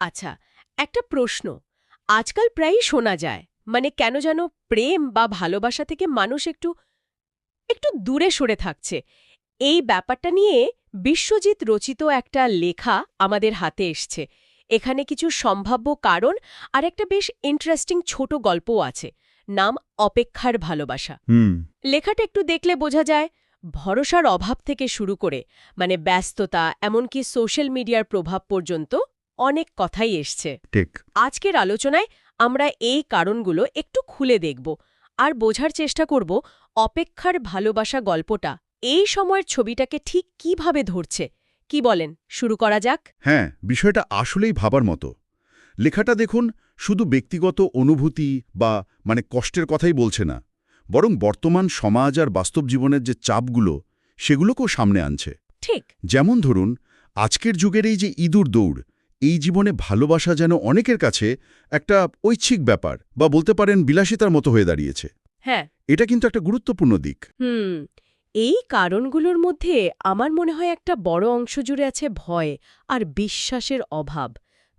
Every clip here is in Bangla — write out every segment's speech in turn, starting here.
আচ্ছা একটা প্রশ্ন। আজকাল প্রায়ই শোনা যায় মানে কেন যেন প্রেম বা ভালোবাসা থেকে মানুষ একটু একটু দূরে সরে থাকছে। এই ব্যাপারটা নিয়ে বিশ্বজিৎ রচিত একটা লেখা আমাদের হাতে এসছে। এখানে কিছু সম্ভাব্য কারণ আর একটা বেশ ইন্টারেস্টিং ছোট গল্পও আছে। নাম অপেক্ষার ভালোবাসা। হুম। লেখাটা একটু দেখলে বোঝা যায় ভরসার অভাব থেকে শুরু করে মানে ব্যস্ততা এমনকি সোশ্যাল মিডিয়ার প্রভাব পর্যন্ত অনেক কথাই এসছে। ঠিক। আজকের আলোচনায় আমরা এই কারণগুলো একটু খুলে দেখব আর বোঝার চেষ্টা করব অপেক্ষার ভালোবাসা গল্পটা এই সময়ের ছবিটাকে ঠিক কীভাবে ধরছে। কি বলেন? শুরু করা যাক। হ্যাঁ বিষয়টা আসলেই ভাবার মতো। লেখাটা দেখুন শুধু ব্যক্তিগত অনুভূতি বা মানে কষ্টের কথাই বলছে না বরং বর্তমান সমাজ আর বাস্তব জীবনের যে চাপগুলো সেগুলোকেও সামনে আনছে। ঠিক। যেমন ধরুন আজকের যুগের এই যে ইঁদুর দৌড় এই জীবনে ভালোবাসা যেন অনেকের কাছে একটা ঐচ্ছিক ব্যাপার বা বলতে পারেন বিলাসিতার মতো হয়ে দাঁড়িয়েছে। হ্যাঁ। এটা কিন্তু একটা গুরুত্বপূর্ণ দিক। হুম এই কারণগুলোর মধ্যে আমার মনে হয় একটা বড় অংশ জুড়ে আছে ভয় আর বিশ্বাসের অভাব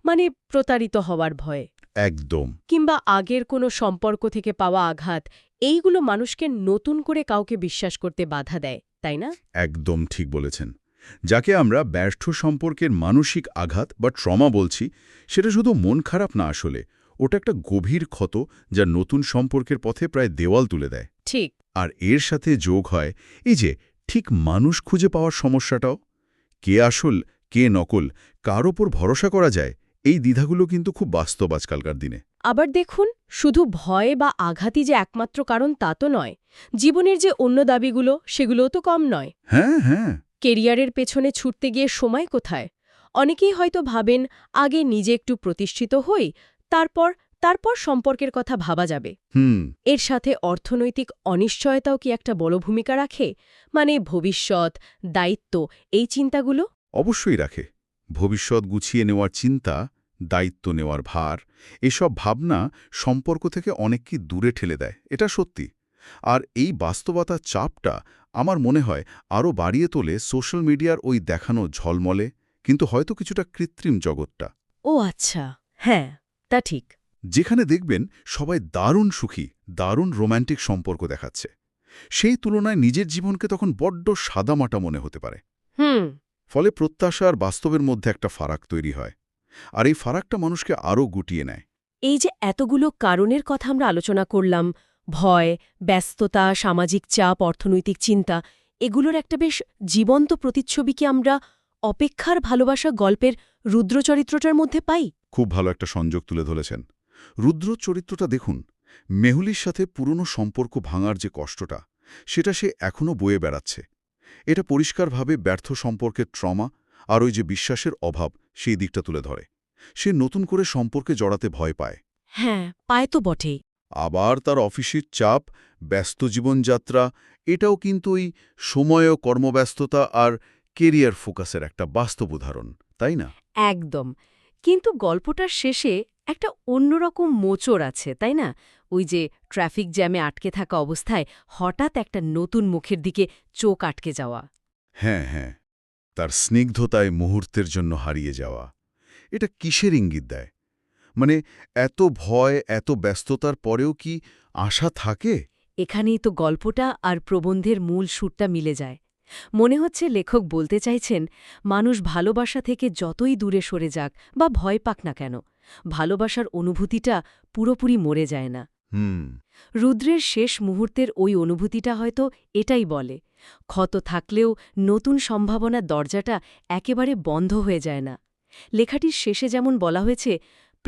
মানে প্রতারিত হওয়ার ভয়। একদম। কিংবা আগের কোনো সম্পর্ক থেকে পাওয়া আঘাত এইগুলো মানুষকে নতুন করে কাউকে বিশ্বাস করতে বাধা দেয় তাই না? একদম ঠিক বলেছেন। যাকে আমরা ব্যর্থ সম্পর্কের মানসিক আঘাত বা ট্রমা বলছি সেটা শুধু মন খারাপ না আসলে ওটা একটা গভীর ক্ষত যা নতুন সম্পর্কের পথে প্রায় দেওয়াল তুলে দেয়। ঠিক। আর এর সাথে যোগ হয় এই যে ঠিক মানুষ খুঁজে পাওয়ার সমস্যাটাও। কে আসল কে নকল কার ওপর ভরসা করা যায় এই দ্বিধাগুলো কিন্তু খুব বাস্তব আজকালকার দিনে। আবার দেখুন শুধু ভয় বা আঘাতই যে একমাত্র কারণ তা তো নয় জীবনের যে অন্য দাবিগুলো সেগুলোও তো কম নয়। হ্যাঁ হ্যাঁ। কেরিয়ারের পেছনে ছুটতে গিয়ে সময় কোথায়? অনেকেই হয়তো ভাবেন আগে নিজে একটু প্রতিষ্ঠিত হই তারপর তারপর সম্পর্কের কথা ভাবা যাবে। হুম। এর সাথে অর্থনৈতিক অনিশ্চয়তাও কি একটা বড় ভূমিকা রাখে? মানে ভবিষ্যৎ দায়িত্ব এই চিন্তাগুলো? অবশ্যই রাখে। ভবিষ্যৎ গুছিয়ে নেওয়ার চিন্তা দায়িত্ব নেওয়ার ভার এসব ভাবনা সম্পর্ক থেকে অনেককে দূরে ঠেলে দেয়। এটা সত্যি। আর এই বাস্তবতার চাপটা আমার মনে হয় আরও বাড়িয়ে তোলে সোশ্যাল মিডিয়ার ওই দেখানো ঝলমলে কিন্তু হয়তো কিছুটা কৃত্রিম জগৎটা। ও আচ্ছা হ্যাঁ তা ঠিক। যেখানে দেখবেন সবাই দারুণ সুখী দারুণ রোম্যান্টিক সম্পর্ক দেখাচ্ছে। সেই তুলনায় নিজের জীবনকে তখন বড্ড সাদামাটা মনে হতে পারে। হুম। ফলে প্রত্যাশা আর বাস্তবের মধ্যে একটা ফারাক তৈরি হয় আর এই ফারাকটা মানুষকে আরও গুটিয়ে নেয়। এই যে এতগুলো কারণের কথা আমরা আলোচনা করলাম ভয় ব্যস্ততা সামাজিক চাপ অর্থনৈতিক চিন্তা এগুলোর একটা বেশ জীবন্ত প্রতিচ্ছবি কি আমরা অপেক্ষার ভালোবাসা গল্পের রুদ্র চরিত্রটার মধ্যে পাই। খুব ভালো একটা সংযোগ তুলে ধরেছেন। রুদ্র চরিত্রটা দেখুন মেহুলির সাথে পুরনো সম্পর্ক ভাঙার যে কষ্টটা সেটা সে এখনও বয়ে বেড়াচ্ছে। এটা পরিষ্কারভাবে ব্যর্থ সম্পর্কের ট্রমা আর ওই যে বিশ্বাসের অভাব সেই দিকটা তুলে ধরে। সে নতুন করে সম্পর্কে জড়াতে ভয় পায়। হ্যাঁ পায় তো বটেই। আবার তার অফিসের চাপ ব্যস্ত জীবনযাত্রা এটাও কিন্তু ওই সময় ও কর্মব্যস্ততা আর কেরিয়ার ফোকাসের একটা বাস্তব উদাহরণ তাই না? একদম। কিন্তু গল্পটার শেষে একটা অন্যরকম মোচড় আছে তাই না? ওই যে ট্রাফিক জ্যামে আটকে থাকা অবস্থায় হঠাৎ একটা নতুন মুখের দিকে চোখ আটকে যাওয়া। হ্যাঁ হ্যাঁ। তার স্নিগ্ধতায় মুহূর্তের জন্য হারিয়ে যাওয়া। এটা কিসের ইঙ্গিত দেয়? মানে এত ভয় এত ব্যস্ততার পরেও কি আশা থাকে? এখানেই তো গল্পটা আর প্রবন্ধের মূল সুরটা মিলে যায়। মনে হচ্ছে লেখক বলতে চাইছেন মানুষ ভালোবাসা থেকে যতই দূরে সরে যাক বা ভয় পাক না কেন ভালোবাসার অনুভূতিটা পুরোপুরি মরে যায় না। হুম। রুদ্রের শেষ মুহূর্তের ওই অনুভূতিটা হয়তো এটাই বলে ক্ষত থাকলেও নতুন সম্ভাবনার দরজাটা একেবারে বন্ধ হয়ে যায় না। লেখাটির শেষে যেমন বলা হয়েছে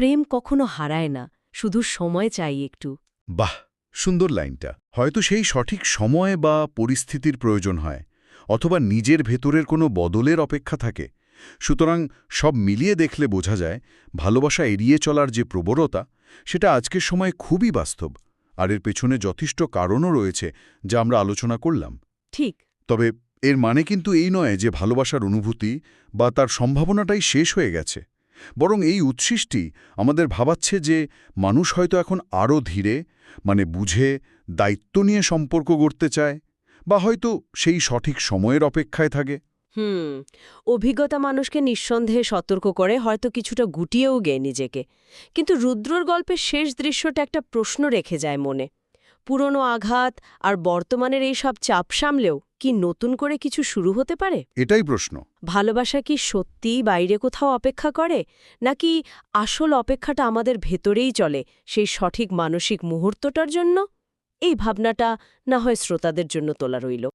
প্রেম কখনো হারায় না শুধু সময় চাই একটু। বাহ সুন্দর লাইনটা। হয়তো সেই সঠিক সময় বা পরিস্থিতির প্রয়োজন হয় অথবা নিজের ভেতরের কোনো বদলের অপেক্ষা থাকে। সুতরাং সব মিলিয়ে দেখলে বোঝা যায় ভালোবাসা এড়িয়ে চলার যে প্রবণতা সেটা আজকের সময় খুবই বাস্তব আর এর পেছনে যথেষ্ট কারণও রয়েছে যা আমরা আলোচনা করলাম। ঠিক। তবে এর মানে কিন্তু এই নয় যে ভালোবাসার অনুভূতি বা তার সম্ভাবনাটাই শেষ হয়ে গেছে। বরং এই উচ্ছিষ্টি আমাদের ভাবাচ্ছে যে মানুষ হয়তো এখন আরও ধীরে মানে বুঝে, দায়িত্ব নিয়ে সম্পর্ক গড়তে চায়, বা হয়তো সেই সঠিক সময়ের অপেক্ষায় থাকে। হুম, অভিজ্ঞতা মানুষকে নিঃসন্দেহে সতর্ক করে হয়তো কিছুটা গুটিয়েও গে নিজেকে। কিন্তু রুদ্রর গল্পের শেষ দৃশ্যটা একটা প্রশ্ন রেখে যায় মনে। পুরনো আঘাত আর বর্তমানের এই সব চাপ সামলেও কি নতুন করে কিছু শুরু হতে পারে? এটাই প্রশ্ন। ভালোবাসা কি সত্যি বাইরে কোথাও অপেক্ষা করে? নাকি আসল অপেক্ষাটা আমাদের ভেতরেই চলে সেই সঠিক মানসিক মুহূর্তটার জন্য? এই ভাবনাটা না হয় শ্রোতাদের জন্য তোলা রইল।